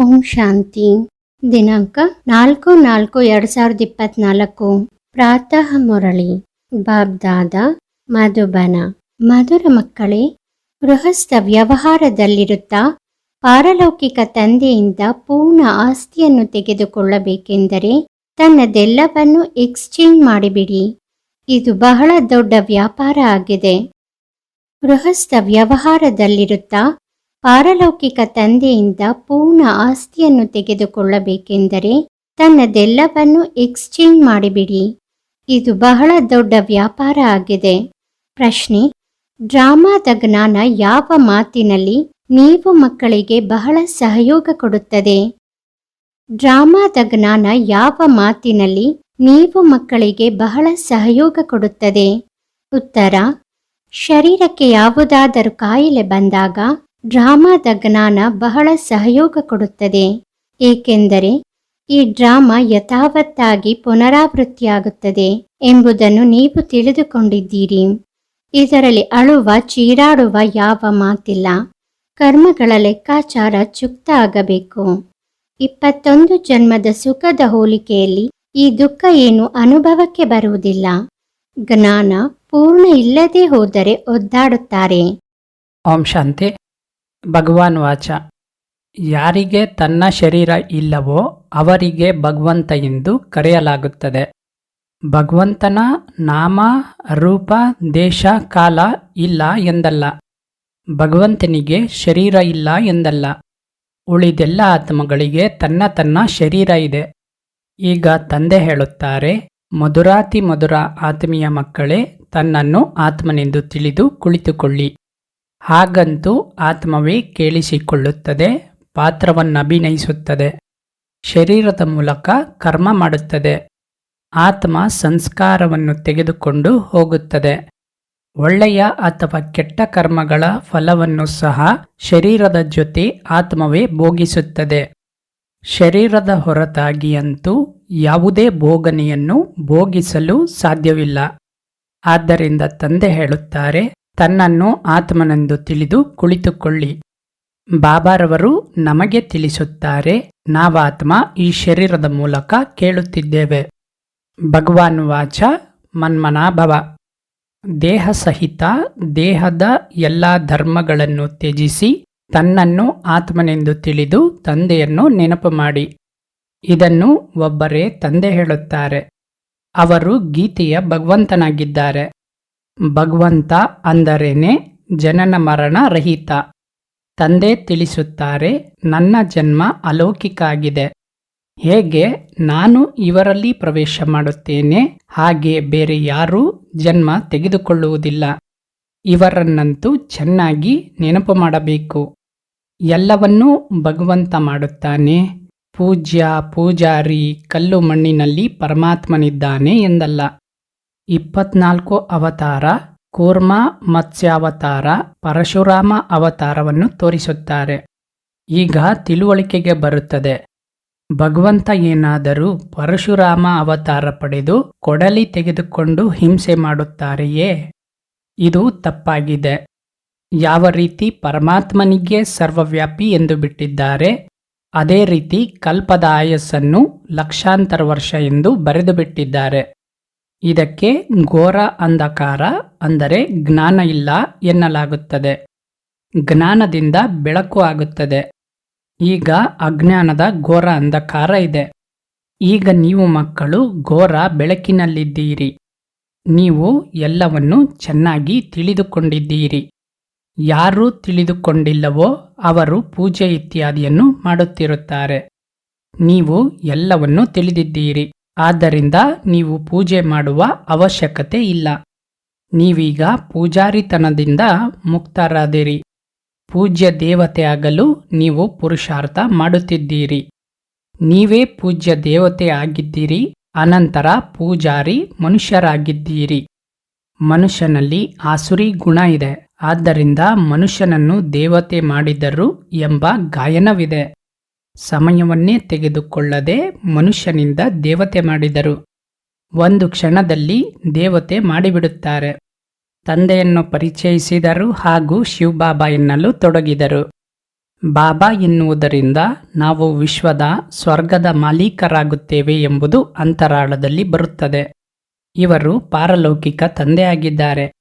ಓಂ ಶಾಂತಿ. ದಿನಾಂಕ ನಾಲ್ಕು ನಾಲ್ಕು ಎರಡು ಸಾವಿರದ ಇಪ್ಪತ್ನಾಲ್ಕು. ಪ್ರಾತಃ ಮುರಳಿ. ಬಾಬ್ದಾದ ಮಧುಬನ. ಮಧುರ ಮಕ್ಕಳೇ, ಗೃಹಸ್ಥ ವ್ಯವಹಾರದಲ್ಲಿರುತ್ತಾ ಪಾರಲೌಕಿಕ ತಂದೆಯಿಂದ ಪೂರ್ಣ ಆಸ್ತಿಯನ್ನು ತೆಗೆದುಕೊಳ್ಳಬೇಕೆಂದರೆ ತನ್ನದೆಲ್ಲವನ್ನು ಎಕ್ಸ್ಚೇಂಜ್ ಮಾಡಿಬಿಡಿ. ಇದು ಬಹಳ ದೊಡ್ಡ ವ್ಯಾಪಾರ ಆಗಿದೆ. ಗೃಹಸ್ಥ ವ್ಯವಹಾರದಲ್ಲಿರುತ್ತಾ ಪಾರಲೌಕಿಕ ತಂದೆಯಿಂದ ಪೂರ್ಣ ಆಸ್ತಿಯನ್ನು ತೆಗೆದುಕೊಳ್ಳಬೇಕೆಂದರೆ ತನ್ನದೆಲ್ಲವನ್ನು ಎಕ್ಸ್ಚೇಂಜ್ ಮಾಡಿಬಿಡಿ. ಇದು ಬಹಳ ದೊಡ್ಡ ವ್ಯಾಪಾರ ಆಗಿದೆ. ಪ್ರಶ್ನೆ, ಡ್ರಾಮಾದ ಜ್ಞಾನ ಯಾವ ಮಾತಿನಲ್ಲಿ ನೀವು ಮಕ್ಕಳಿಗೆ ಬಹಳ ಸಹಯೋಗ ಕೊಡುತ್ತದೆ? ಡ್ರಾಮಾದ ಜ್ಞಾನ ಯಾವ ಮಾತಿನಲ್ಲಿ ನೀವು ಮಕ್ಕಳಿಗೆ ಬಹಳ ಸಹಯೋಗ ಕೊಡುತ್ತದೆ? ಉತ್ತರ, ಶರೀರಕ್ಕೆ ಯಾವುದಾದರೂ ಕಾಯಿಲೆ ಬಂದಾಗ ಡ್ರಾಮಾದ ಜ್ಞಾನ ಬಹಳ ಸಹಯೋಗ ಕೊಡುತ್ತದೆ. ಏಕೆಂದರೆ, ಈ ಡ್ರಾಮಾ ಯಥಾವತ್ತಾಗಿ ಪುನರಾವೃತ್ತಿಯಾಗುತ್ತದೆ ಎಂಬುದನ್ನು ನೀವು ತಿಳಿದುಕೊಂಡಿದ್ದೀರಿ. ಇದರಲ್ಲಿ ಅಳುವ, ಚೀರಾಡುವ ಯಾವ ಮಾತಿಲ್ಲ. ಕರ್ಮಗಳ ಲೆಕ್ಕಾಚಾರ ಚುಕ್ತ ಆಗಬೇಕು. ಇಪ್ಪತ್ತೊಂದು ಜನ್ಮದ ಸುಖದ ಹೋಲಿಕೆಯಲ್ಲಿ ಈ ದುಃಖ ಏನು ಅನುಭವಕ್ಕೆ ಬರುವುದಿಲ್ಲ. ಜ್ಞಾನ ಪೂರ್ಣ ಇಲ್ಲದೆ ಹೋದರೆ ಒದ್ದಾಡುತ್ತಾರೆ. ಓಂ ಶಾಂತಿ. ಭಗವಾನ್ ವಾಚ. ಯಾರಿಗೆ ತನ್ನ ಶರೀರ ಇಲ್ಲವೋ ಅವರಿಗೆ ಭಗವಂತ ಎಂದು ಕರೆಯಲಾಗುತ್ತದೆ. ಭಗವಂತನ ನಾಮ, ರೂಪ, ದೇಶ, ಕಾಲ ಇಲ್ಲ ಎಂದಲ್ಲ. ಭಗವಂತನಿಗೆ ಶರೀರ ಇಲ್ಲ ಎಂದಲ್ಲ. ಉಳಿದೆಲ್ಲ ಆತ್ಮಗಳಿಗೆ ತನ್ನ ತನ್ನ ಶರೀರ ಇದೆ. ಈಗ ತಂದೆ ಹೇಳುತ್ತಾರೆ, ಮಧುರಾತಿ ಮಧುರ ಆತ್ಮೀಯ ಮಕ್ಕಳೇ, ತನ್ನನ್ನು ಆತ್ಮನೆಂದು ತಿಳಿದು ಕುಳಿತುಕೊಳ್ಳಿ. ಹಾಗಂತೂ ಆತ್ಮವೇ ಕೇಳಿಸಿಕೊಳ್ಳುತ್ತದೆ ಪಾತ್ರವನ್ನಭಿನಯಿಸುತ್ತದೆ ಶರೀರದ ಮೂಲಕ ಕರ್ಮ ಮಾಡುತ್ತದೆ. ಆತ್ಮ ಸಂಸ್ಕಾರವನ್ನು ತೆಗೆದುಕೊಂಡು ಹೋಗುತ್ತದೆ. ಒಳ್ಳೆಯ ಅಥವಾ ಕೆಟ್ಟ ಕರ್ಮಗಳ ಫಲವನ್ನು ಸಹ ಶರೀರದ ಜೊತೆ ಆತ್ಮವೇ ಭೋಗಿಸುತ್ತದೆ. ಶರೀರದ ಹೊರತಾಗಿಯಂತೂ ಯಾವುದೇ ಭೋಗನೆಯನ್ನು ಭೋಗಿಸಲು ಸಾಧ್ಯವಿಲ್ಲ. ಆದ್ದರಿಂದ ತಂದೆ ಹೇಳುತ್ತಾರೆ ತನ್ನನ್ನು ಆತ್ಮನೆಂದು ತಿಳಿದು ಕುಳಿತುಕೊಳ್ಳಿ. ಬಾಬಾರವರು ನಮಗೆ ತಿಳಿಸುತ್ತಾರೆ, ನಾವಾತ್ಮ ಈ ಶರೀರದ ಮೂಲಕ ಕೇಳುತ್ತಿದ್ದೇವೆ. ಭಗವಾನ್ ವಾಚ ಮನ್ಮನಾಭವ. ದೇಹ ಸಹಿತ ದೇಹದ ಎಲ್ಲ ಧರ್ಮಗಳನ್ನು ತ್ಯಜಿಸಿ ತನ್ನನ್ನು ಆತ್ಮನೆಂದು ತಿಳಿದು ತಂದೆಯನ್ನು ನೆನಪು ಮಾಡಿ. ಇದನ್ನು ಒಬ್ಬರೇ ತಂದೆ ಹೇಳುತ್ತಾರೆ. ಅವರು ಗೀತೆಯ ಭಗವಂತನಾಗಿದ್ದಾರೆ. ಭಗವಂತ ಅಂದರೇನೆ ಜನನ ಮರಣ ರಹಿತ. ತಂದೆ ತಿಳಿಸುತ್ತಾರೆ, ನನ್ನ ಜನ್ಮ ಅಲೌಕಿಕ ಆಗಿದೆ. ಹೇಗೆ? ನಾನು ಇವರಲ್ಲಿ ಪ್ರವೇಶ ಮಾಡುತ್ತೇನೆ. ಹಾಗೆ ಬೇರೆ ಯಾರೂ ಜನ್ಮ ತೆಗೆದುಕೊಳ್ಳುವುದಿಲ್ಲ. ಇವರನ್ನಂತೂ ಚೆನ್ನಾಗಿ ನೆನಪು ಮಾಡಬೇಕು. ಎಲ್ಲವನ್ನೂ ಭಗವಂತ ಮಾಡುತ್ತಾನೆ. ಪೂಜ್ಯ, ಪೂಜಾರಿ, ಕಲ್ಲು ಮಣ್ಣಿನಲ್ಲಿ ಪರಮಾತ್ಮನಿದ್ದಾನೆ ಎಂದಲ್ಲ. ಇಪ್ಪತ್ನಾಲ್ಕು ಅವತಾರ, ಕೂರ್ಮಾ, ಮತ್ಸ್ಯಾವತಾರ, ಪರಶುರಾಮ ಅವತಾರವನ್ನು ತೋರಿಸುತ್ತಾರೆ. ಈಗ ತಿಳುವಳಿಕೆಗೆ ಬರುತ್ತದೆ. ಭಗವಂತ ಏನಾದರೂ ಪರಶುರಾಮ ಅವತಾರ ಪಡೆದು ಕೊಡಲಿ ತೆಗೆದುಕೊಂಡು ಹಿಂಸೆ ಮಾಡುತ್ತಾರೆಯೇ? ಇದು ತಪ್ಪಾಗಿದೆ. ಯಾವ ರೀತಿ ಪರಮಾತ್ಮನಿಗೆ ಸರ್ವವ್ಯಾಪಿ ಎಂದು ಬಿಟ್ಟಿದ್ದಾರೆ, ಅದೇ ರೀತಿ ಕಲ್ಪದ ಆಯಸ್ಸನ್ನು ಲಕ್ಷಾಂತರ ವರ್ಷ ಎಂದು ಬರೆದು ಬಿಟ್ಟಿದ್ದಾರೆ ಇದಕ್ಕೆ ಘೋರ ಅಂಧಕಾರ ಅಂದರೆ ಜ್ಞಾನ ಇಲ್ಲ ಎನ್ನಲಾಗುತ್ತದೆ. ಜ್ಞಾನದಿಂದ ಬೆಳಕು ಆಗುತ್ತದೆ. ಈಗ ಅಜ್ಞಾನದ ಘೋರ ಅಂಧಕಾರ ಇದೆ. ಈಗ ನೀವು ಮಕ್ಕಳು ಘೋರ ಬೆಳಕಿನಲ್ಲಿದ್ದೀರಿ. ನೀವು ಎಲ್ಲವನ್ನು ಚೆನ್ನಾಗಿ ತಿಳಿದುಕೊಂಡಿದ್ದೀರಿ. ಯಾರು ತಿಳಿದುಕೊಂಡಿಲ್ಲವೋ ಅವರು ಪೂಜೆ ಇತ್ಯಾದಿಯನ್ನು ಮಾಡುತ್ತಿರುತ್ತಾರೆ. ನೀವು ಎಲ್ಲವನ್ನು ತಿಳಿದಿದ್ದೀರಿ. ಆದ್ದರಿಂದ ನೀವು ಪೂಜೆ ಮಾಡುವ ಅವಶ್ಯಕತೆ ಇಲ್ಲ. ನೀವೀಗ ಪೂಜಾರಿತನದಿಂದ ಮುಕ್ತರಾದಿರಿ. ಪೂಜ್ಯ ದೇವತೆ ಆಗಲು ನೀವು ಪುರುಷಾರ್ಥ ಮಾಡುತ್ತಿದ್ದೀರಿ. ನೀವೇ ಪೂಜ್ಯ ದೇವತೆ ಆಗಿದ್ದೀರಿ, ಅನಂತರ ಪೂಜಾರಿ ಮನುಷ್ಯರಾಗಿದ್ದೀರಿ. ಮನುಷ್ಯನಲ್ಲಿ ಆಸುರಿ ಗುಣ ಇದೆ, ಆದ್ದರಿಂದ ಮನುಷ್ಯನನ್ನು ದೇವತೆ ಮಾಡಿದರು ಎಂಬ ಗಾಯನವಿದೆ. ಸಮಯವನ್ನೇ ತೆಗೆದುಕೊಳ್ಳದೆ ಮನುಷ್ಯನಿಂದ ದೇವತೆ ಮಾಡಿದರು. ಒಂದು ಕ್ಷಣದಲ್ಲಿ ದೇವತೆ ಮಾಡಿಬಿಡುತ್ತಾರೆ. ತಂದೆಯನ್ನು ಪರಿಚಯಿಸಿದರು ಹಾಗೂ ಶಿವಬಾಬಾ ಎನ್ನಲು ತೊಡಗಿದರು. ಬಾಬಾ ಎನ್ನುವುದರಿಂದ ನಾವು ವಿಶ್ವದ ಸ್ವರ್ಗದ ಮಾಲೀಕರಾಗುತ್ತೇವೆ ಎಂಬುದು ಅಂತರಾಳದಲ್ಲಿ ಬರುತ್ತದೆ. ಇವರು ಪಾರಲೌಕಿಕ ತಂದೆಯಾಗಿದ್ದಾರೆ.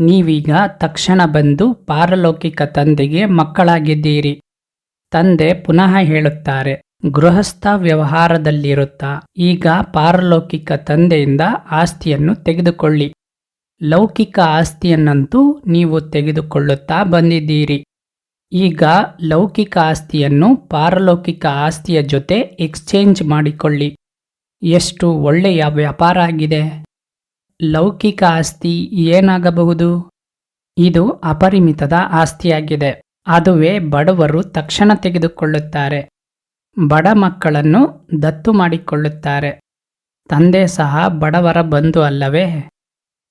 ನೀವೀಗ ತಕ್ಷಣ ಬಂದು ಪಾರಲೌಕಿಕ ತಂದೆಗೆ ಮಕ್ಕಳಾಗಿದ್ದೀರಿ. ತಂದೆ ಪುನಃ ಹೇಳುತ್ತಾರೆ, ಗೃಹಸ್ಥ ವ್ಯವಹಾರದಲ್ಲಿರುತ್ತಾ? ಈಗ ಪಾರಲೌಕಿಕ ತಂದೆಯಿಂದ ಆಸ್ತಿಯನ್ನು ತೆಗೆದುಕೊಳ್ಳಿ. ಲೌಕಿಕ ಆಸ್ತಿಯನ್ನಂತೂ ನೀವು ತೆಗೆದುಕೊಳ್ಳುತ್ತಾ ಬಂದಿದ್ದೀರಿ. ಈಗ ಲೌಕಿಕ ಆಸ್ತಿಯನ್ನು ಪಾರಲೌಕಿಕ ಆಸ್ತಿಯ ಜೊತೆ ಎಕ್ಸ್ಚೇಂಜ್ ಮಾಡಿಕೊಳ್ಳಿ. ಎಷ್ಟು ಒಳ್ಳೆಯ ವ್ಯಾಪಾರ ಆಗಿದೆ. ಲೌಕಿಕ ಆಸ್ತಿ ಏನಾಗಬಹುದು? ಇದು ಅಪರಿಮಿತದ ಆಸ್ತಿಯಾಗಿದೆ. ಅದುವೇ ಬಡವರು ತಕ್ಷಣ ತೆಗೆದುಕೊಳ್ಳುತ್ತಾರೆ. ಬಡ ಮಕ್ಕಳನ್ನು ದತ್ತು ಮಾಡಿಕೊಳ್ಳುತ್ತಾರೆ. ತಂದೆ ಸಹ ಬಡವರ ಬಂಧು ಅಲ್ಲವೇ?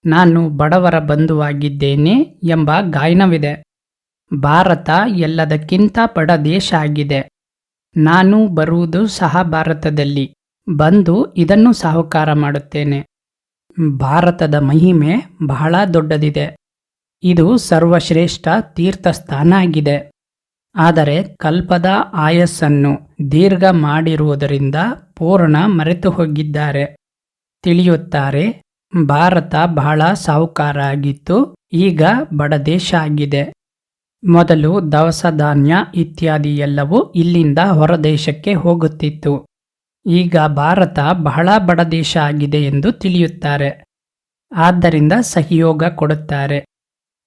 ನಾನು ಬಡವರ ಬಂಧುವಾಗಿದ್ದೇನೆ ಎಂಬ ಗಾಯನವಿದೆ. ಭಾರತ ಎಲ್ಲದಕ್ಕಿಂತ ಬಡ ದೇಶ ಆಗಿದೆ. ನಾನು ಬರುವುದು ಸಹ ಭಾರತದಲ್ಲಿ. ಬಂದು ಇದನ್ನು ಸಾಹುಕಾರ ಮಾಡುತ್ತೇನೆ. ಭಾರತದ ಮಹಿಮೆ ಬಹಳ ದೊಡ್ಡದಿದೆ. ಇದು ಸರ್ವಶ್ರೇಷ್ಠ ತೀರ್ಥಸ್ಥಾನ ಆಗಿದೆ ಆದರೆ ಕಲ್ಪದ ಆಯಸ್ಸನ್ನು ದೀರ್ಘ ಮಾಡಿರುವುದರಿಂದ ಪೂರ್ಣ ಮರೆತು ಹೋಗಿದ್ದಾರೆ ತಿಳಿಯುತ್ತಾರೆ, ಭಾರತ ಬಹಳ ಸಾಹುಕಾರ ಆಗಿತ್ತು ಈಗ ಬಡ ದೇಶ ಆಗಿದೆ. ಮೊದಲು ದವಸ ಧಾನ್ಯ ಇತ್ಯಾದಿ ಎಲ್ಲವೂ ಇಲ್ಲಿಂದ ಹೊರದೇಶಕ್ಕೆ ಹೋಗುತ್ತಿತ್ತು. ಈಗ ಭಾರತ ಬಹಳ ಬಡ ದೇಶ ಆಗಿದೆ ಎಂದು ತಿಳಿಯುತ್ತಾರೆ. ಆದ್ದರಿಂದ ಸಹಯೋಗ ಕೊಡುತ್ತಾರೆ.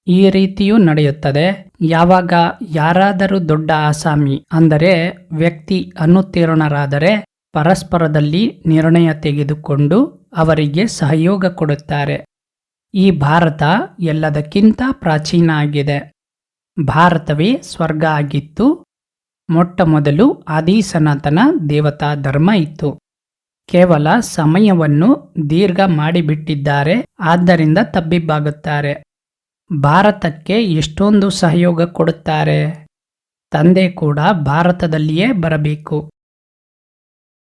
ಈ ರೀತಿಯೂ ನಡೆಯುತ್ತದೆ. ಯಾವಾಗ ಯಾರಾದರೂ ದೊಡ್ಡ ಆಸಾಮಿ ಅಂದರೆ ವ್ಯಕ್ತಿ ಅನುತ್ತೀರ್ಣರಾದರೆ ಪರಸ್ಪರದಲ್ಲಿ ನಿರ್ಣಯ ತೆಗೆದುಕೊಂಡು ಅವರಿಗೆ ಸಹಯೋಗ ಕೊಡುತ್ತಾರೆ. ಈ ಭಾರತ ಎಲ್ಲದಕ್ಕಿಂತ ಪ್ರಾಚೀನ ಆಗಿದೆ. ಭಾರತವೇ ಸ್ವರ್ಗ ಆಗಿತ್ತು. ಮೊಟ್ಟ ಮೊದಲು ಆದಿ ಸನಾತನ ದೇವತಾ ಧರ್ಮ ಇತ್ತು. ಕೇವಲ ಸಮಯವನ್ನು ದೀರ್ಘ ಮಾಡಿಬಿಟ್ಟಿದ್ದಾರೆ. ಆದ್ದರಿಂದ ತಬ್ಬಿಬ್ಬಾಗುತ್ತಾರೆ. ಭಾರತಕ್ಕೆ ಎಷ್ಟೊಂದು ಸಹಯೋಗ ಕೊಡುತ್ತಾರೆ? ತಂದೆ ಕೂಡ ಭಾರತದಲ್ಲಿಯೇ ಬರಬೇಕು.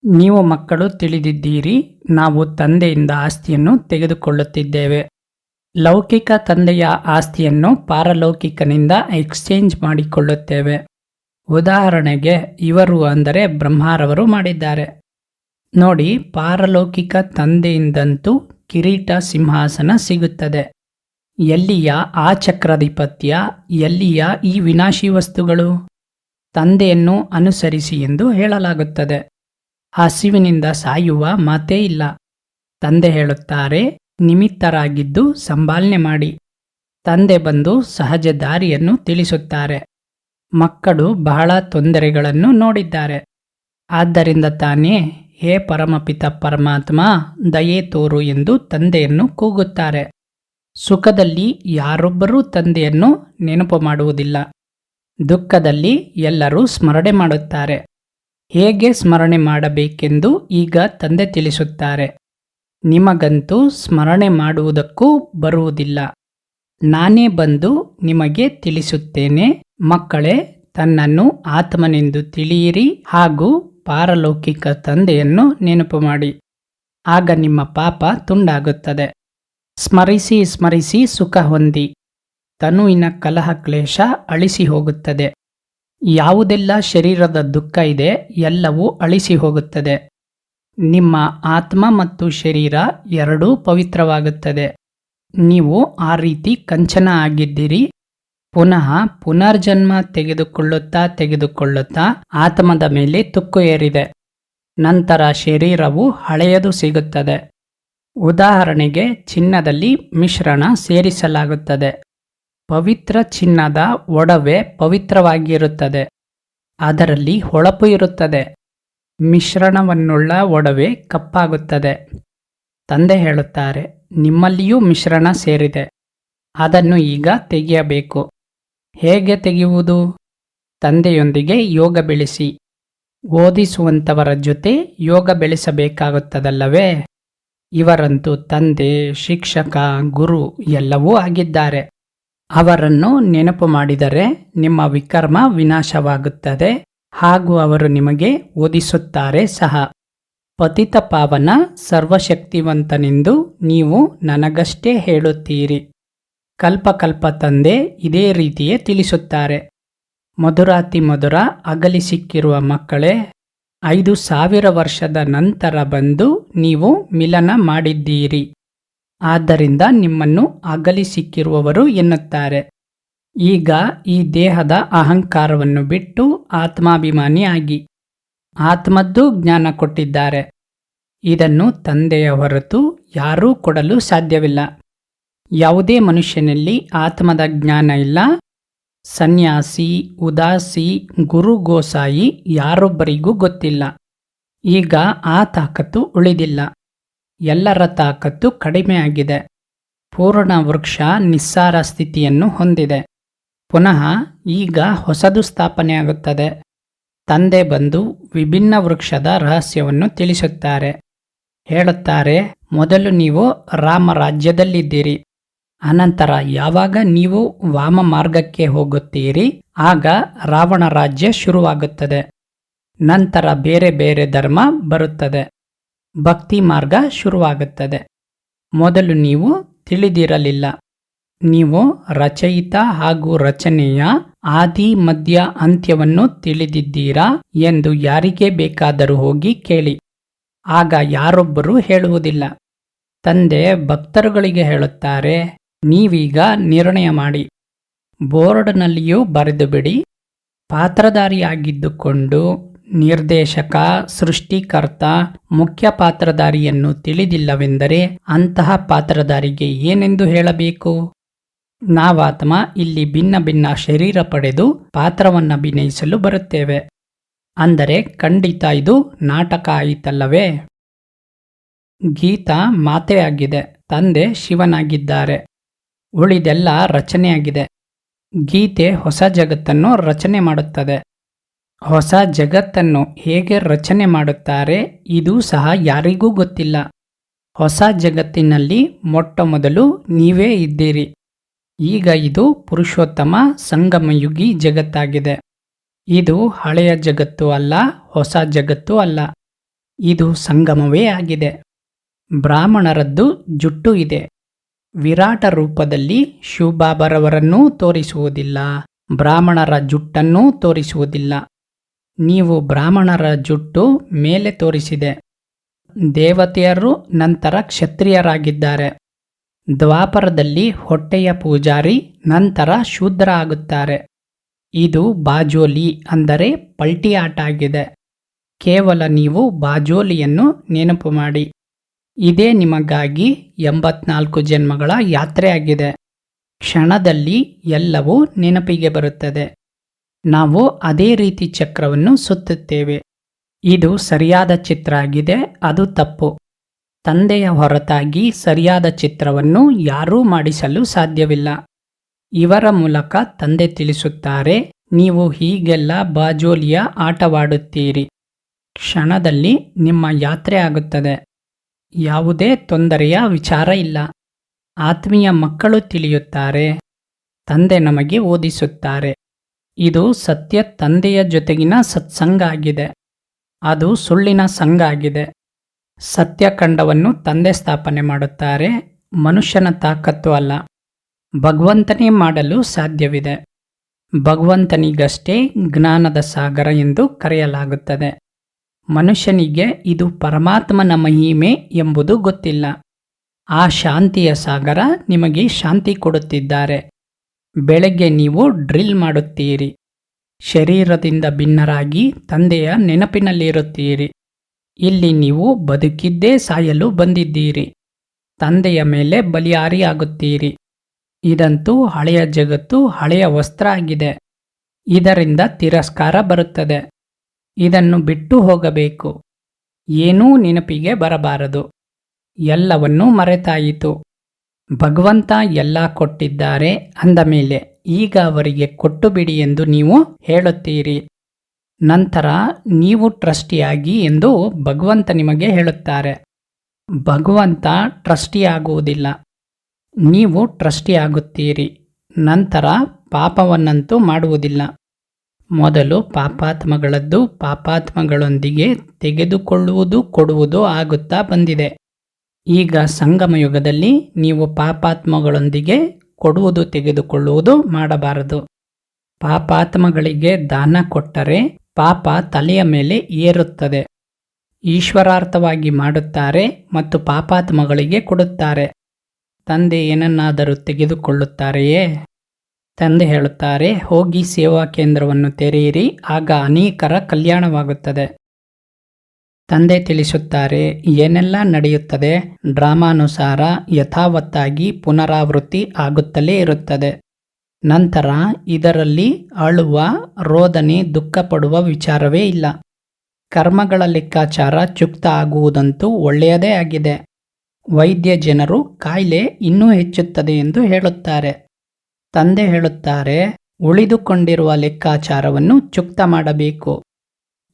ನೀವು ಮಕ್ಕಳು ತಿಳಿದಿದ್ದೀರಿ, ನಾವು ತಂದೆಯಿಂದ ಆಸ್ತಿಯನ್ನು ತೆಗೆದುಕೊಳ್ಳುತ್ತಿದ್ದೇವೆ. ಲೌಕಿಕ ತಂದೆಯ ಆಸ್ತಿಯನ್ನು ಪಾರಲೌಕಿಕನಿಂದ ಎಕ್ಸ್ಚೇಂಜ್ ಮಾಡಿಕೊಳ್ಳುತ್ತೇವೆ. ಉದಾಹರಣೆಗೆ, ಇವರು ಅಂದರೆ ಬ್ರಹ್ಮಾರವರು ಮಾಡಿದ್ದಾರೆ. ನೋಡಿ, ಪಾರಲೌಕಿಕ ತಂದೆಯಿಂದಂತೂ ಕಿರೀಟ ಸಿಂಹಾಸನ ಸಿಗುತ್ತದೆ. ಎಲ್ಲಿಯ ಆ ಚಕ್ರಾಧಿಪತ್ಯ, ಎಲ್ಲಿಯ ಈ ವಿನಾಶಿ ವಸ್ತುಗಳು? ತಂದೆಯನ್ನು ಅನುಸರಿಸಿ ಎಂದು ಹೇಳಲಾಗುತ್ತದೆ. ಹಸಿವಿನಿಂದ ಸಾಯುವ ಮಾತೇ ಇಲ್ಲ. ತಂದೆ ಹೇಳುತ್ತಾರೆ, ನಿಮಿತ್ತರಾಗಿದ್ದು ಸಂಭಾಲನೆ ಮಾಡಿ. ತಂದೆ ಬಂದು ಸಹಜ ದಾರಿಯನ್ನು ತಿಳಿಸುತ್ತಾರೆ. ಮಕ್ಕಳು ಬಹಳ ತೊಂದರೆಗಳನ್ನು ನೋಡಿದ್ದಾರೆ. ಆದ್ದರಿಂದ ತಾನೇ, ಹೇ ಪರಮಪಿತ ಪರಮಾತ್ಮ, ದಯೆ ತೋರು ಎಂದು ತಂದೆಯನ್ನು ಕೂಗುತ್ತಾರೆ. ಸುಖದಲ್ಲಿ ಯಾರೊಬ್ಬರೂ ತಂದೆಯನ್ನು ನೆನಪು ಮಾಡುವುದಿಲ್ಲ. ದುಃಖದಲ್ಲಿ ಎಲ್ಲರೂ ಸ್ಮರಣೆ ಮಾಡುತ್ತಾರೆ. ಹೇಗೆ ಸ್ಮರಣೆ ಮಾಡಬೇಕೆಂದು ಈಗ ತಂದೆ ತಿಳಿಸುತ್ತಾರೆ. ನಿಮಗಂತೂ ಸ್ಮರಣೆ ಮಾಡುವುದಕ್ಕೂ ಬರುವುದಿಲ್ಲ. ನಾನೇ ಬಂದು ನಿಮಗೆ ತಿಳಿಸುತ್ತೇನೆ, ಮಕ್ಕಳೇ, ತನ್ನನ್ನು ಆತ್ಮನೆಂದು ತಿಳಿಯಿರಿ ಹಾಗೂ ಪಾರಲೌಕಿಕ ತಂದೆಯನ್ನು ನೆನಪು ಮಾಡಿ. ಆಗ ನಿಮ್ಮ ಪಾಪ ತುಂಡಾಗುತ್ತದೆ. ಸ್ಮರಿಸಿ ಸ್ಮರಿಸಿ ಸುಖ ಹೊಂದಿ. ತನುವಿನ ಕಲಹ ಕ್ಲೇಶ ಅಳಿಸಿ ಹೋಗುತ್ತದೆ. ಯಾವುದೆಲ್ಲ ಶರೀರದ ದುಃಖ ಇದೆ, ಎಲ್ಲವೂ ಅಳಿಸಿ ಹೋಗುತ್ತದೆ. ನಿಮ್ಮ ಆತ್ಮ ಮತ್ತು ಶರೀರ ಎರಡೂ ಪವಿತ್ರವಾಗುತ್ತದೆ. ನೀವು ಆ ರೀತಿ ಕಂಚನ ಆಗಿದ್ದೀರಿ. ಪುನಃ ಪುನರ್ಜನ್ಮ ತೆಗೆದುಕೊಳ್ಳುತ್ತಾ ತೆಗೆದುಕೊಳ್ಳುತ್ತಾ ಆತ್ಮದ ಮೇಲೆ ತುಕ್ಕು ಏರಿದೆ. ನಂತರ ಶರೀರವು ಹಳೆಯದು ಸಿಗುತ್ತದೆ. ಉದಾಹರಣೆಗೆ ಚಿನ್ನದಲ್ಲಿ ಮಿಶ್ರಣ ಸೇರಿಸಲಾಗುತ್ತದೆ. ಪವಿತ್ರ ಚಿನ್ನದ ಒಡವೆ ಪವಿತ್ರವಾಗಿರುತ್ತದೆ. ಅದರಲ್ಲಿ ಹೊಳಪು ಇರುತ್ತದೆ. ಮಿಶ್ರಣವನ್ನುಳ್ಳ ಒಡವೆ ಕಪ್ಪಾಗುತ್ತದೆ. ತಂದೆ ಹೇಳುತ್ತಾರೆ, ನಿಮ್ಮಲ್ಲಿಯೂ ಮಿಶ್ರಣ ಸೇರಿದೆ. ಅದನ್ನು ಈಗ ತೆಗೆಯಬೇಕು. ಹೇಗೆ ತೆಗೆಯುವುದು? ತಂದೆಯೊಂದಿಗೆ ಯೋಗ ಬೆಳೆಸಿ. ಓದಿಸುವಂಥವರ ಜೊತೆ ಯೋಗ ಬೆಳೆಸಬೇಕಾಗುತ್ತದಲ್ಲವೇ? ಇವರಂತೂ ತಂದೆ, ಶಿಕ್ಷಕ, ಗುರು ಎಲ್ಲವೂ ಆಗಿದ್ದಾರೆ. ಅವರನ್ನು ನೆನಪು ಮಾಡಿದರೆ ನಿಮ್ಮ ವಿಕರ್ಮ ವಿನಾಶವಾಗುತ್ತದೆ. ಹಾಗೂ ಅವರು ನಿಮಗೆ ಓದಿಸುತ್ತಾರೆ ಸಹ. ಪತಿತ ಪಾವನ ಸರ್ವಶಕ್ತಿವಂತನೆಂದು ನೀವು ನನಗಷ್ಟೇ ಹೇಳುತ್ತೀರಿ. ಕಲ್ಪಕಲ್ಪ ತಂದೆ ಇದೇ ರೀತಿಯೇ ತಿಳಿಸುತ್ತಾರೆ. ಮಧುರಾತಿ ಮಧುರ ಅಗಲಿ ಸಿಕ್ಕಿರುವ ಮಕ್ಕಳೇ ಐದು ಸಾವಿರ ವರ್ಷದ ನಂತರ ಬಂದು ನೀವು ಮಿಲನ ಮಾಡಿದ್ದೀರಿ. ಆದ್ದರಿಂದ ನಿಮ್ಮನ್ನು ಅಗಲಿ ಸಿಕ್ಕಿರುವವರು ಎನ್ನುತ್ತಾರೆ. ಈಗ ಈ ದೇಹದ ಅಹಂಕಾರವನ್ನು ಬಿಟ್ಟು ಆತ್ಮಾಭಿಮಾನಿಯಾಗಿ ಆತ್ಮದ್ದು ಜ್ಞಾನ ಕೊಟ್ಟಿದ್ದಾರೆ. ಇದನ್ನು ತಂದೆಯ ಹೊರತು ಯಾರೂ ಕೊಡಲು ಸಾಧ್ಯವಿಲ್ಲ. ಯಾವುದೇ ಮನುಷ್ಯನಲ್ಲಿ ಆತ್ಮದ ಜ್ಞಾನ ಇಲ್ಲ. ಸನ್ಯಾಸಿ, ಉದಾಸಿ, ಗುರು ಗೋಸಾಯಿ ಯಾರೊಬ್ಬರಿಗೂ ಗೊತ್ತಿಲ್ಲ. ಈಗ ಆ ತಾಕತ್ತು ಉಳಿದಿಲ್ಲ. ಎಲ್ಲರ ತಾಕತ್ತು ಕಡಿಮೆಯಾಗಿದೆ ಪೂರ್ಣ ವೃಕ್ಷ ನಿಸ್ಸಾರ ಸ್ಥಿತಿಯನ್ನು ಹೊಂದಿದೆ. ಪುನಃ ಈಗ ಹೊಸದು ಸ್ಥಾಪನೆಯಾಗುತ್ತದೆ ತಂದೆ ಬಂದು ವಿಭಿನ್ನ ವೃಕ್ಷದ ರಹಸ್ಯವನ್ನು ತಿಳಿಸುತ್ತಾರೆ. ಹೇಳುತ್ತಾರೆ, ಮೊದಲು ನೀವು ರಾಮ ರಾಜ್ಯದಲ್ಲಿದ್ದೀರಿ. ಅನಂತರ ಯಾವಾಗ ನೀವು ವಾಮ ಮಾರ್ಗಕ್ಕೆ ಹೋಗುತ್ತೀರಿ, ಆಗ ರಾವಣ ರಾಜ್ಯ ಶುರುವಾಗುತ್ತದೆ. ನಂತರ ಬೇರೆ ಬೇರೆ ಧರ್ಮ ಬರುತ್ತದೆ. ಭಕ್ತಿ ಮಾರ್ಗ ಶುರುವಾಗುತ್ತದೆ. ಮೊದಲು ನೀವು ತಿಳಿದಿರಲಿಲ್ಲ. ನೀವು ರಚಯಿತ ಹಾಗೂ ರಚನೆಯ ಆದಿ, ಮಧ್ಯ, ಅಂತ್ಯವನ್ನು ತಿಳಿದಿದ್ದೀರಾ ಎಂದು ಯಾರಿಗೆ ಬೇಕಾದರೂ ಹೋಗಿ ಕೇಳಿ. ಆಗ ಯಾರೊಬ್ಬರೂ ಹೇಳುವುದಿಲ್ಲ. ತಂದೆ ಭಕ್ತರುಗಳಿಗೆ ಹೇಳುತ್ತಾರೆ ನೀವೀಗ ನಿರ್ಣಯ ಮಾಡಿ. ಬೋರ್ಡ್ನಲ್ಲಿಯೂ ಬರೆದು ಬಿಡಿ ಪಾತ್ರಧಾರಿಯಾಗಿದ್ದುಕೊಂಡು ನಿರ್ದೇಶಕ, ಸೃಷ್ಟಿಕರ್ತ, ಮುಖ್ಯ ಪಾತ್ರಧಾರಿಯನ್ನು ತಿಳಿದಿಲ್ಲವೆಂದರೆ ಅಂತಹ ಪಾತ್ರಧಾರಿಗೆ ಏನೆಂದು ಹೇಳಬೇಕು? ನಾವಾತ್ಮ ಇಲ್ಲಿ ಭಿನ್ನ ಭಿನ್ನ ಶರೀರ ಪಡೆದು ಪಾತ್ರವನ್ನು ಅಭಿನಯಿಸಲು ಬರುತ್ತೇವೆ. ಅಂದರೆ ಖಂಡಿತ ಇದು ನಾಟಕ ಆಯಿತಲ್ಲವೇ? ಗೀತಾ ಮಾತೆಯಾಗಿದೆ. ತಂದೆ ಶಿವನಾಗಿದ್ದಾರೆ. ಉಳಿದೆಲ್ಲ ರಚನೆಯಾಗಿದೆ. ಗೀತೆ ಹೊಸ ಜಗತ್ತನ್ನು ರಚನೆ ಮಾಡುತ್ತದೆ. ಹೊಸ ಜಗತ್ತನ್ನು ಹೇಗೆ ರಚನೆ ಮಾಡುತ್ತಾರೆ ಇದು ಸಹ ಯಾರಿಗೂ ಗೊತ್ತಿಲ್ಲ. ಹೊಸ ಜಗತ್ತಿನಲ್ಲಿ ಮೊಟ್ಟ ಮೊದಲು ನೀವೇ ಇದ್ದೀರಿ. ಈಗ ಇದು ಪುರುಷೋತ್ತಮ ಸಂಗಮಯುಗಿ ಜಗತ್ತಾಗಿದೆ. ಇದು ಹಳೆಯ ಜಗತ್ತು ಅಲ್ಲ, ಹೊಸ ಜಗತ್ತು ಅಲ್ಲ. ಇದು ಸಂಗಮವೇ ಆಗಿದೆ. ಬ್ರಾಹ್ಮಣರದ್ದು ಜುಟ್ಟು ಇದೆ. ವಿರಾಟ ರೂಪದಲ್ಲಿ ಶಿವಬಾಬರವರನ್ನೂ ತೋರಿಸುವುದಿಲ್ಲ, ಬ್ರಾಹ್ಮಣರ ಜುಟ್ಟನ್ನೂ ತೋರಿಸುವುದಿಲ್ಲ. ನೀವು ಬ್ರಾಹ್ಮಣರ ಜುಟ್ಟು ಮೇಲೆ ತೋರಿಸಿದೆ. ದೇವತೆಯರು ನಂತರ ಕ್ಷತ್ರಿಯರಾಗಿದ್ದಾರೆ. ದ್ವಾಪರದಲ್ಲಿ ಹೊಟ್ಟೆಯ ಪೂಜಾರಿ ನಂತರ ಶೂದ್ರ ಆಗುತ್ತಾರೆ ಇದು ಬಾಜೋಲಿ ಅಂದರೆ ಪಲ್ಟಿ ಆಟ ಆಗಿದೆ ಕೇವಲ ನೀವು ಬಾಜೋಲಿಯನ್ನು ನೆನಪು ಮಾಡಿ. ಇದೇ ನಿಮಗಾಗಿ ಎಂಬತ್ನಾಲ್ಕು ಜನ್ಮಗಳ ಯಾತ್ರೆಯಾಗಿದೆ. ಕ್ಷಣದಲ್ಲಿ ಎಲ್ಲವೂ ನೆನಪಿಗೆ ಬರುತ್ತದೆ. ನಾವು ಅದೇ ರೀತಿ ಚಕ್ರವನ್ನು ಸುತ್ತುತ್ತೇವೆ. ಇದು ಸರಿಯಾದ ಚಿತ್ರ ಆಗಿದೆ, ಅದು ತಪ್ಪು. ತಂದೆಯ ಹೊರತಾಗಿ ಸರಿಯಾದ ಚಿತ್ರವನ್ನು ಯಾರೂ ಮಾಡಿಸಲು ಸಾಧ್ಯವಿಲ್ಲ. ಇವರ ಮೂಲಕ ತಂದೆ ತಿಳಿಸುತ್ತಾರೆ, ನೀವು ಹೀಗೆಲ್ಲ ಬಾಜೋಲಿಯ ಆಟವಾಡುತ್ತೀರಿ. ಕ್ಷಣದಲ್ಲಿ ನಿಮ್ಮ ಯಾತ್ರೆ ಆಗುತ್ತದೆ. ಯಾವುದೇ ತೊಂದರೆಯ ವಿಚಾರ ಇಲ್ಲ. ಆತ್ಮೀಯ ಮಕ್ಕಳು ತಿಳಿಯುತ್ತಾರೆ. ತಂದೆ ನಮಗೆ ಓದಿಸುತ್ತಾರೆ. ಇದು ಸತ್ಯ ತಂದೆಯ ಜೊತೆಗಿನ ಸತ್ಸಂಗ ಆಗಿದೆ ಅದು ಸುಳ್ಳಿನ ಸಂಘ ಆಗಿದೆ ಸತ್ಯಖಂಡವನ್ನು ತಂದೆ ಸ್ಥಾಪನೆ ಮಾಡುತ್ತಾರೆ. ಮನುಷ್ಯನ ತಾಕತ್ತು ಅಲ್ಲ. ಭಗವಂತನೇ ಮಾಡಲು ಸಾಧ್ಯವಿದೆ. ಭಗವಂತನಿಗಷ್ಟೇ ಜ್ಞಾನದ ಸಾಗರ ಎಂದು ಕರೆಯಲಾಗುತ್ತದೆ. ಮನುಷ್ಯನಿಗೆ ಇದು ಪರಮಾತ್ಮನ ಮಹಿಮೆ ಎಂಬುದು ಗೊತ್ತಿಲ್ಲ. ಆ ಶಾಂತಿಯ ಸಾಗರ ನಿಮಗೆ ಶಾಂತಿ ಕೊಡುತ್ತಿದ್ದಾರೆ. ಬೆಳಗ್ಗೆ ನೀವು ಡ್ರಿಲ್ ಮಾಡುತ್ತೀರಿ. ಶರೀರದಿಂದ ಭಿನ್ನರಾಗಿ ತಂದೆಯ ನೆನಪಿನಲ್ಲಿರುತ್ತೀರಿ. ಇಲ್ಲಿ ನೀವು ಬದುಕಿದ್ದೇ ಸಾಯಲು ಬಂದಿದ್ದೀರಿ. ತಂದೆಯ ಮೇಲೆ ಬಲಿಯಾರಿಯಾಗುತ್ತೀರಿ. ಇದಂತೂ ಹಳೆಯ ಜಗತ್ತು ಹಳೆಯ ವಸ್ತ್ರ ಆಗಿದೆ. ಇದರಿಂದ ತಿರಸ್ಕಾರ ಬರುತ್ತದೆ. ಇದನ್ನು ಬಿಟ್ಟು ಹೋಗಬೇಕು. ಏನೂ ನೆನಪಿಗೆ ಬರಬಾರದು. ಎಲ್ಲವನ್ನೂ ಮರೆತಾಯಿತು. ಭಗವಂತ ಎಲ್ಲ ಕೊಟ್ಟಿದ್ದಾರೆ ಅಂದ ಮೇಲೆ, ಈಗ ಅವರಿಗೆ ಕೊಟ್ಟು ಬಿಡಿ ಎಂದು ನೀವು ಹೇಳುತ್ತೀರಿ. ನಂತರ ನೀವು ಟ್ರಸ್ಟಿಯಾಗಿ ಎಂದು ಭಗವಂತ ನಿಮಗೆ ಹೇಳುತ್ತಾರೆ. ಭಗವಂತ ಟ್ರಸ್ಟಿಯಾಗುವುದಿಲ್ಲ. ನೀವು ಟ್ರಸ್ಟಿಯಾಗುತ್ತೀರಿ. ನಂತರ ಪಾಪವನ್ನಂತೂ ಮಾಡುವುದಿಲ್ಲ. ಮೊದಲು ಪಾಪಾತ್ಮಗಳದ್ದು ಪಾಪಾತ್ಮಗಳೊಂದಿಗೆ ತೆಗೆದುಕೊಳ್ಳುವುದು ಕೊಡುವುದು ಆಗುತ್ತಾ ಬಂದಿದೆ. ಈಗ ಸಂಗಮಯುಗದಲ್ಲಿ ನೀವು ಪಾಪಾತ್ಮಗಳೊಂದಿಗೆ ಕೊಡುವುದು ತೆಗೆದುಕೊಳ್ಳುವುದು ಮಾಡಬಾರದು. ಪಾಪಾತ್ಮಗಳಿಗೆ ದಾನ ಕೊಟ್ಟರೆ ಪಾಪ ತಲೆಯ ಮೇಲೆ ಏರುತ್ತದೆ. ಈಶ್ವರಾರ್ಥವಾಗಿ ಮಾಡುತ್ತಾರೆ ಮತ್ತು ಪಾಪಾತ್ಮಗಳಿಗೆ ಕೊಡುತ್ತಾರೆ. ತಂದೆ ಏನನ್ನಾದರೂ ತೆಗೆದುಕೊಳ್ಳುತ್ತಾರೆಯೇ? ತಂದೆ ಹೇಳುತ್ತಾರೆ, ಹೋಗಿ ಸೇವಾ ಕೇಂದ್ರವನ್ನು ತೆರೆಯಿರಿ, ಆಗ ಅನೇಕರ ಕಲ್ಯಾಣವಾಗುತ್ತದೆ. ತಂದೆ ತಿಳಿಸುತ್ತಾರೆ, ಏನೆಲ್ಲ ನಡೆಯುತ್ತದೆ? ಡ್ರಾಮಾನುಸಾರ ಯಥಾವತ್ತಾಗಿ ಪುನರಾವೃತ್ತಿ ಆಗುತ್ತಲೇ ಇರುತ್ತದೆ. ನಂತರ ಇದರಲ್ಲಿ ಅಳುವ, ರೋದನೆ ದುಃಖಪಡುವ ವಿಚಾರವೇ ಇಲ್ಲ. ಕರ್ಮಗಳ ಲೆಕ್ಕಾಚಾರ ಚುಕ್ತ ಆಗುವುದಂತೂ ಒಳ್ಳೆಯದೇ ಆಗಿದೆ. ವೈದ್ಯ ಜನರು ಕಾಯಿಲೆ ಇನ್ನೂ ಹೆಚ್ಚುತ್ತದೆ ಎಂದು ಹೇಳುತ್ತಾರೆ. ತಂದೆ ಹೇಳುತ್ತಾರೆ, ಉಳಿದುಕೊಂಡಿರುವ ಲೆಕ್ಕಾಚಾರವನ್ನು ಚುಕ್ತ ಮಾಡಬೇಕು.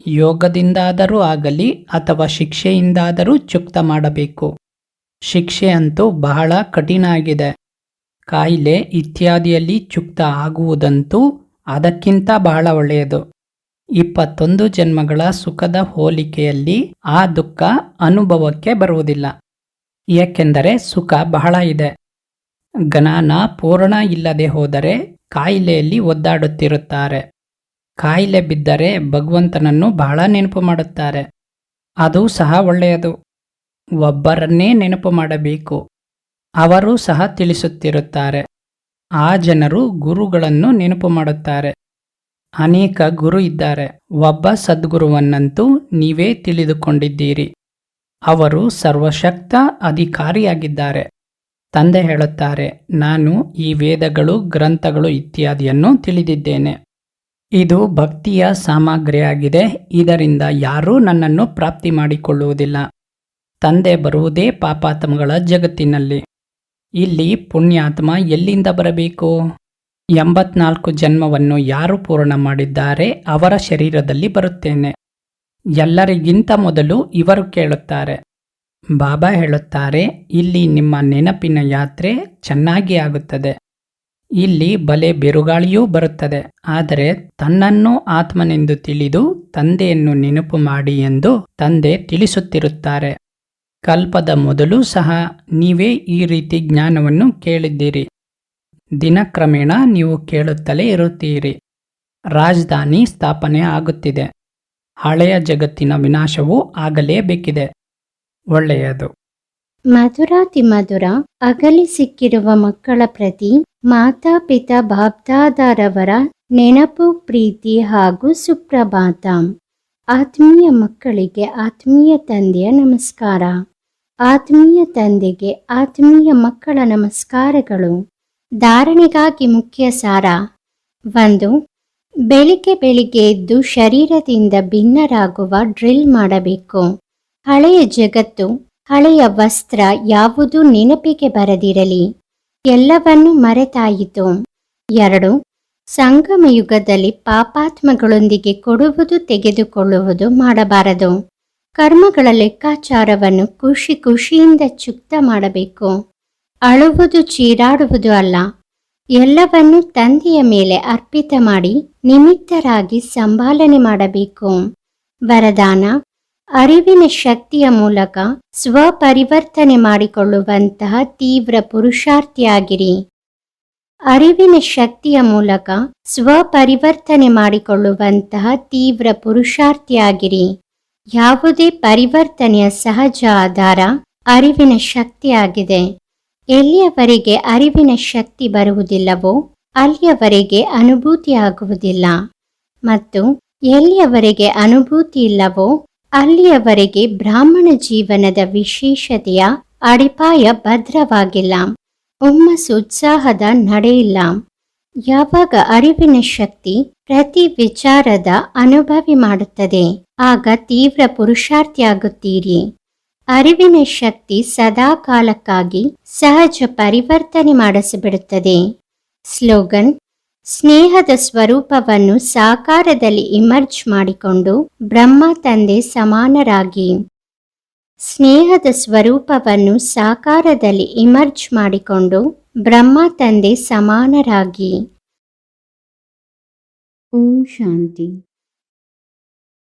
ಯೋಗದಿಂದಾದರೂ ಆಗಲಿ ಅಥವಾ ಶಿಕ್ಷೆಯಿಂದಾದರೂ ಚುಕ್ತ ಮಾಡಬೇಕು. ಶಿಕ್ಷೆ ಅಂತೂ ಬಹಳ ಕಠಿಣ ಆಗಿದೆ ಕಾಯಿಲೆ ಇತ್ಯಾದಿಯಲ್ಲಿ ಚುಕ್ತ ಆಗುವುದಂತೂ ಅದಕ್ಕಿಂತ ಬಹಳ ಒಳ್ಳೆಯದು. ಇಪ್ಪತ್ತೊಂದು ಜನ್ಮಗಳ ಸುಖದ ಹೋಲಿಕೆಯಲ್ಲಿ ಆ ದುಃಖ ಅನುಭವಕ್ಕೆ ಬರುವುದಿಲ್ಲ. ಏಕೆಂದರೆ ಸುಖ ಬಹಳ ಇದೆ. ಜ್ಞಾನ ಪೂರ್ಣ ಇಲ್ಲದೆ ಹೋದರೆ ಕಾಯಿಲೆಯಲ್ಲಿ ಒದ್ದಾಡುತ್ತಿರುತ್ತಾರೆ. ಕಾಯಿಲೆ ಬಿದ್ದರೆ ಭಗವಂತನನ್ನು ಬಹಳ ನೆನಪು ಮಾಡುತ್ತಾರೆ. ಅದು ಸಹ ಒಳ್ಳೆಯದು. ಒಬ್ಬರನ್ನೇ ನೆನಪು ಮಾಡಬೇಕು. ಅವರು ಸಹ ತಿಳಿಸುತ್ತಿರುತ್ತಾರೆ. ಆ ಜನರು ಗುರುಗಳನ್ನು ನೆನಪು ಮಾಡುತ್ತಾರೆ. ಅನೇಕ ಗುರು ಇದ್ದಾರೆ. ಒಬ್ಬ ಸದ್ಗುರುವನ್ನಂತೂ ನೀವೇ ತಿಳಿದುಕೊಂಡಿದ್ದೀರಿ. ಅವರು ಸರ್ವಶಕ್ತ ಅಧಿಕಾರಿಯಾಗಿದ್ದಾರೆ. ತಂದೆ ಹೇಳುತ್ತಾರೆ, ನಾನು ಈ ವೇದಗಳು, ಗ್ರಂಥಗಳು ಇತ್ಯಾದಿಯನ್ನು ತಿಳಿದಿದ್ದೇನೆ. ಇದು ಭಕ್ತಿಯ ಸಾಮಗ್ರಿಯಾಗಿದೆ. ಇದರಿಂದ ಯಾರೂ ನನ್ನನ್ನು ಪ್ರಾಪ್ತಿ ಮಾಡಿಕೊಳ್ಳುವುದಿಲ್ಲ. ತಂದೆ ಬರುವುದೇ ಪಾಪಾತ್ಮಗಳ ಜಗತ್ತಿನಲ್ಲಿ. ಇಲ್ಲಿ ಪುಣ್ಯಾತ್ಮ ಎಲ್ಲಿಂದ ಬರಬೇಕು? ಎಂಬತ್ನಾಲ್ಕು ಜನ್ಮವನ್ನು ಯಾರು ಪೂರ್ಣ ಮಾಡಿದ್ದಾರೆ? ಅವರ ಶರೀರದಲ್ಲಿ ಬರುತ್ತೇನೆ. ಎಲ್ಲರಿಗಿಂತ ಮೊದಲು ಇವರು ಕೇಳುತ್ತಾರೆ. ಬಾಬಾ ಹೇಳುತ್ತಾರೆ, ಇಲ್ಲಿ ನಿಮ್ಮ ನೆನಪಿನ ಯಾತ್ರೆ ಚೆನ್ನಾಗಿ ಆಗುತ್ತದೆ. ಇಲ್ಲಿ ಬಲೆ ಬಿರುಗಾಳಿಯೂ ಬರುತ್ತದೆ. ಆದರೆ ತನ್ನನ್ನು ಆತ್ಮನೆಂದು ತಿಳಿದು ತಂದೆಯನ್ನು ನೆನಪು ಮಾಡಿ ಎಂದು ತಂದೆ ತಿಳಿಸುತ್ತಿರುತ್ತಾರೆ. ಕಲ್ಪದ ಮೊದಲು ಸಹ ನೀವೇ ಈ ರೀತಿ ಜ್ಞಾನವನ್ನು ಕೇಳಿದ್ದೀರಿ. ದಿನಕ್ರಮೇಣ ನೀವು ಕೇಳುತ್ತಲೇ ಇರುತ್ತೀರಿ. ರಾಜಧಾನಿ ಸ್ಥಾಪನೆ ಆಗುತ್ತಿದೆ. ಹಳೆಯ ಜಗತ್ತಿನ ವಿನಾಶವೂ ಆಗಲೇಬೇಕಿದೆ. ಒಳ್ಳೆಯದು. ಮಧುರಾತಿ ಮಧುರ, ಅಗಲಿ ಸಿಕ್ಕಿರುವ ಮಕ್ಕಳ ಪ್ರತಿ ಮಾತಾಪಿತಾ ಬಾಬ್ದಾದಾರವರ ನೆನಪು, ಪ್ರೀತಿ ಹಾಗೂ ಸುಪ್ರಭಾತ. ಆತ್ಮೀಯ ಮಕ್ಕಳಿಗೆ ಆತ್ಮೀಯ ತಂದೆಯ ನಮಸ್ಕಾರ. ಆತ್ಮೀಯ ತಂದೆಗೆ ಆತ್ಮೀಯ ಮಕ್ಕಳ ನಮಸ್ಕಾರಗಳು. ಧಾರಣೆಗಾಗಿ ಮುಖ್ಯ ಸಾರ. ಒಂದು, ಬೆಳಿಗ್ಗೆ ಬೆಳಿಗ್ಗೆ ಎದ್ದು ಶರೀರದಿಂದ ಭಿನ್ನರಾಗುವ ಡ್ರಿಲ್ ಮಾಡಬೇಕು. ಹಳೆಯ ಜಗತ್ತು, ಹಳೆಯ ವಸ್ತ್ರ ಯಾವುದೂ ನೆನಪಿಗೆ ಬರದಿರಲಿ. ಎಲ್ಲವನ್ನೂ ಮರೆತಾಯಿತು. ಎರಡು, ಸಂಗಮ ಯುಗದಲ್ಲಿ ಪಾಪಾತ್ಮಗಳೊಂದಿಗೆ ಕೊಡುವುದು ತೆಗೆದುಕೊಳ್ಳುವುದು ಮಾಡಬಾರದು. ಕರ್ಮಗಳ ಲೆಕ್ಕಾಚಾರವನ್ನು ಖುಷಿ ಖುಷಿಯಿಂದ ಚುಕ್ತ ಮಾಡಬೇಕು. ಅಳುವುದು ಚೀರಾಡುವುದು ಅಲ್ಲ. ಎಲ್ಲವನ್ನೂ ತಂದೆಯ ಮೇಲೆ ಅರ್ಪಿತ ಮಾಡಿ ನಿಮಿತ್ತರಾಗಿ ಸಂಭಾಲನೆ ಮಾಡಬೇಕು. ವರದಾನ ಅರಿವಿನ ಶಕ್ತಿಯ ಮೂಲಕ ಸ್ವಪರಿವರ್ತನೆ ಮಾಡಿಕೊಳ್ಳುವಂತಹ ತೀವ್ರ ಪುರುಷಾರ್ಥಿಯಾಗಿರಿ. ಅರಿವಿನ ಶಕ್ತಿಯ ಮೂಲಕ ಸ್ವಪರಿವರ್ತನೆ ಮಾಡಿಕೊಳ್ಳುವಂತಹ ತೀವ್ರ ಪುರುಷಾರ್ಥಿಯಾಗಿರಿ. ಯಾವುದೇ ಪರಿವರ್ತನೆಯ ಸಹಜ ಆಧಾರ ಅರಿವಿನ ಶಕ್ತಿಯಾಗಿದೆ. ಎಲ್ಲಿಯವರೆಗೆ ಅರಿವಿನ ಶಕ್ತಿ ಬರುವುದಿಲ್ಲವೋ ಅಲ್ಲಿಯವರೆಗೆ ಅನುಭೂತಿಯಾಗುವುದಿಲ್ಲ. ಮತ್ತು ಎಲ್ಲಿಯವರೆಗೆ ಅನುಭೂತಿ ಇಲ್ಲವೋ ಅಲ್ಲಿಯವರೆಗೆ ಬ್ರಾಹ್ಮಣ ಜೀವನದ ವಿಶೇಷತೆಯ ಅಡಿಪಾಯ ಭದ್ರವಾಗಿಲ್ಲ. ಹುಮ್ಮಸ್ಸು ಉತ್ಸಾಹದ ನಡೆಯಿಲ್ಲ. ಯಾವಾಗ ಅರಿವಿನ ಶಕ್ತಿ ಪ್ರತಿ ವಿಚಾರದ ಅನುಭವಿ ಮಾಡುತ್ತದೆ, ಆಗ ತೀವ್ರ ಪುರುಷಾರ್ಥಿಯಾಗುತ್ತೀರಿ ಅರಿವಿನ ಶಕ್ತಿ ಸದಾ ಕಾಲಕ್ಕಾಗಿ ಸಹಜ ಪರಿವರ್ತನೆ ಮಾಡಿಸಿಬಿಡುತ್ತದೆ. ಸ್ಲೋಗನ್ ಸ್ನೇಹದ ಸ್ವರೂಪವನ್ನು ಸಾಕಾರದಲ್ಲಿ ಇಮರ್ಜ್ ಮಾಡಿಕೊಂಡು ಬ್ರಹ್ಮ ತಂದೆ ಸಮಾನರಾಗಿ. ಸ್ನೇಹದ ಸ್ವರೂಪವನ್ನು ಸಾಕಾರದಲ್ಲಿ ಇಮರ್ಜ್ ಮಾಡಿಕೊಂಡು ಬ್ರಹ್ಮ ತಂದೆ ಸಮಾನರಾಗಿ. ಓಂ ಶಾಂತಿ.